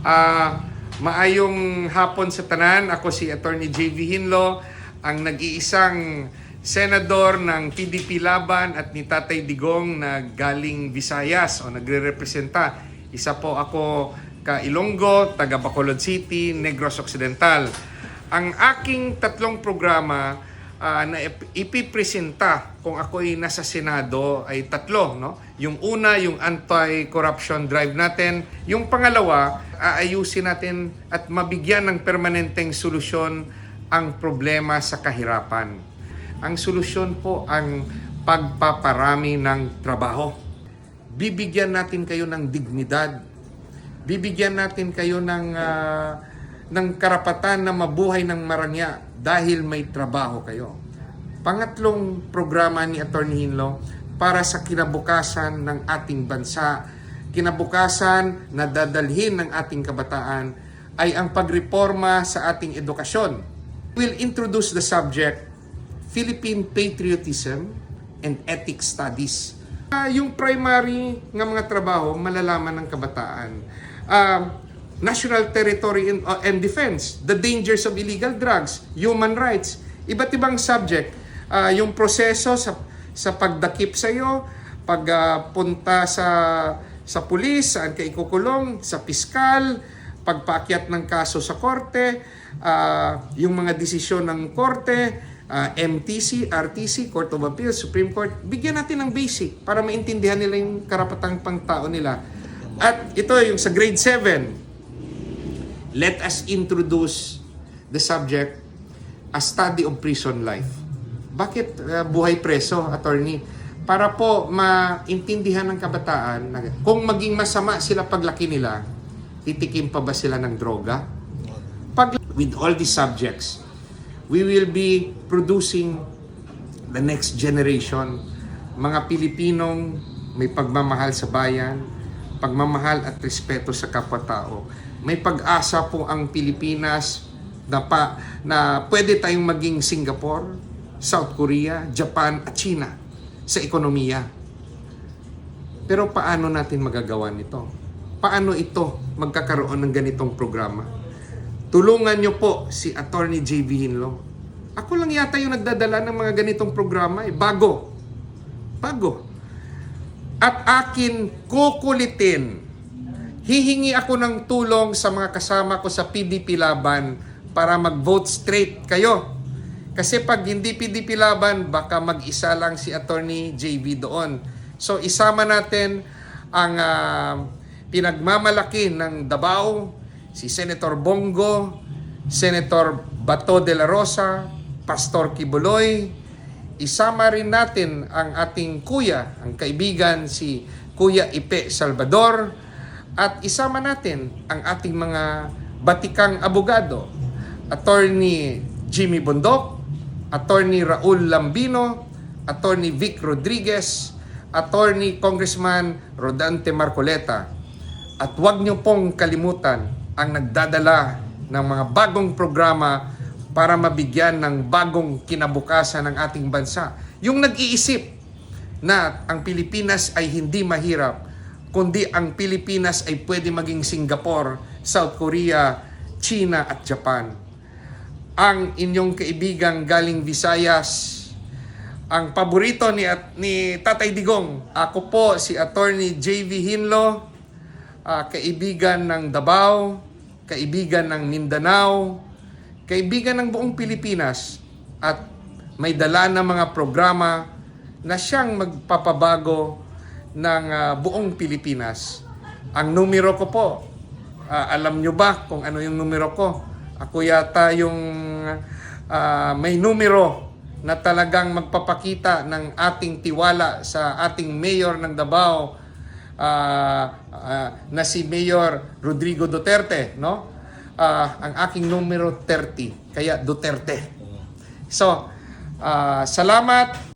Ah, maayong hapon sa tanan. Ako si Attorney JV Hinlo, ang nag-iisang senador ng PDP Laban at ni Tatay Digong na galing Visayas o nagre-representa. Isa po ako ka Ilonggo, taga Bacolod City, Negros Occidental. Ang aking tatlong programa ah, na ip- ipipresenta kung ako'y nasa Senado ay tatlo. No? Yung una, yung anti-corruption drive natin. Yung pangalawa, aayusin natin at mabigyan ng permanenteng solusyon ang problema sa kahirapan. Ang solusyon po ang pagpaparami ng trabaho. Bibigyan natin kayo ng dignidad. Bibigyan natin kayo ng ah, ng karapatan na mabuhay ng marangya dahil may trabaho kayo. Pangatlong programa ni Attorney Hinlo para sa kinabukasan ng ating bansa, kinabukasan na dadalhin ng ating kabataan ay ang pagreforma sa ating edukasyon. We'll introduce the subject Philippine Patriotism and Ethics Studies. Ah, yung primary nga mga trabaho, malalaman ng kabataan. Ah, national territory and, uh, and defense, the dangers of illegal drugs, human rights, iba't ibang subject. Ah, yung proseso sa sa pagdakip sa iyo, pagpunta sa sa pulis, saan ka ikukulong, sa piskal, pagpaakyat ng kaso sa korte, ah, yung mga desisyon ng korte, ah, MTC, RTC, Court of Appeals, Supreme Court, bigyan natin ng basic para maintindihan nila yung karapatang pangtao nila. At ito yung sa grade 7, let us introduce the subject a study of prison life. Bakit uh, buhay preso, attorney? Para po maintindihan ng kabataan na kung maging masama sila paglaki nila, titikim pa ba sila ng droga? Pag with all these subjects, we will be producing the next generation, mga Pilipinong may pagmamahal sa bayan, pagmamahal at respeto sa kapwa-tao. May pag-asa po ang Pilipinas na, pa, na pwede tayong maging Singapore, South Korea, Japan at China sa ekonomiya. Pero paano natin magagawa nito? Paano ito magkakaroon ng ganitong programa? Tulungan niyo po si Attorney JV Hinlo. Ako lang yata yung nagdadala ng mga ganitong programa eh. Bago. Bago. At akin kukulitin. Hihingi ako ng tulong sa mga kasama ko sa PDP Laban para mag-vote straight kayo. Kasi pag hindi PDP Laban, baka mag-isa lang si Attorney JV doon. So isama natin ang ah, pinagmamalaki ng Davao, si Senator Bongo, Senator Bato de la Rosa, Pastor Kibuloy, isama rin natin ang ating kuya, ang kaibigan si Kuya Ipe Salvador, at isama natin ang ating mga batikang abogado, Attorney Jimmy Bondok, Attorney Raul Lambino, Attorney Vic Rodriguez, Attorney Congressman Rodante Marcoleta. At huwag niyo pong kalimutan ang nagdadala ng mga bagong programa para mabigyan ng bagong kinabukasan ng ating bansa. Yung nag-iisip na ang Pilipinas ay hindi mahirap, kundi ang Pilipinas ay pwede maging Singapore, South Korea, China at Japan. Ang inyong kaibigang galing Visayas, ang paborito ni, at, ni Tatay Digong. Ako po si Attorney JV Hinlo, ah, kaibigan ng Davao, kaibigan ng Mindanao, kaibigan ng buong Pilipinas at may dala ng mga programa na siyang magpapabago ng ah, buong Pilipinas. Ang numero ko po, ah, alam nyo ba kung ano yung numero ko? Ako yata yung ah, may numero na talagang magpapakita ng ating tiwala sa ating mayor ng Davao ah, ah, na si Mayor Rodrigo Duterte, no? Ah, ang aking numero 30, kaya Duterte. So, ah, salamat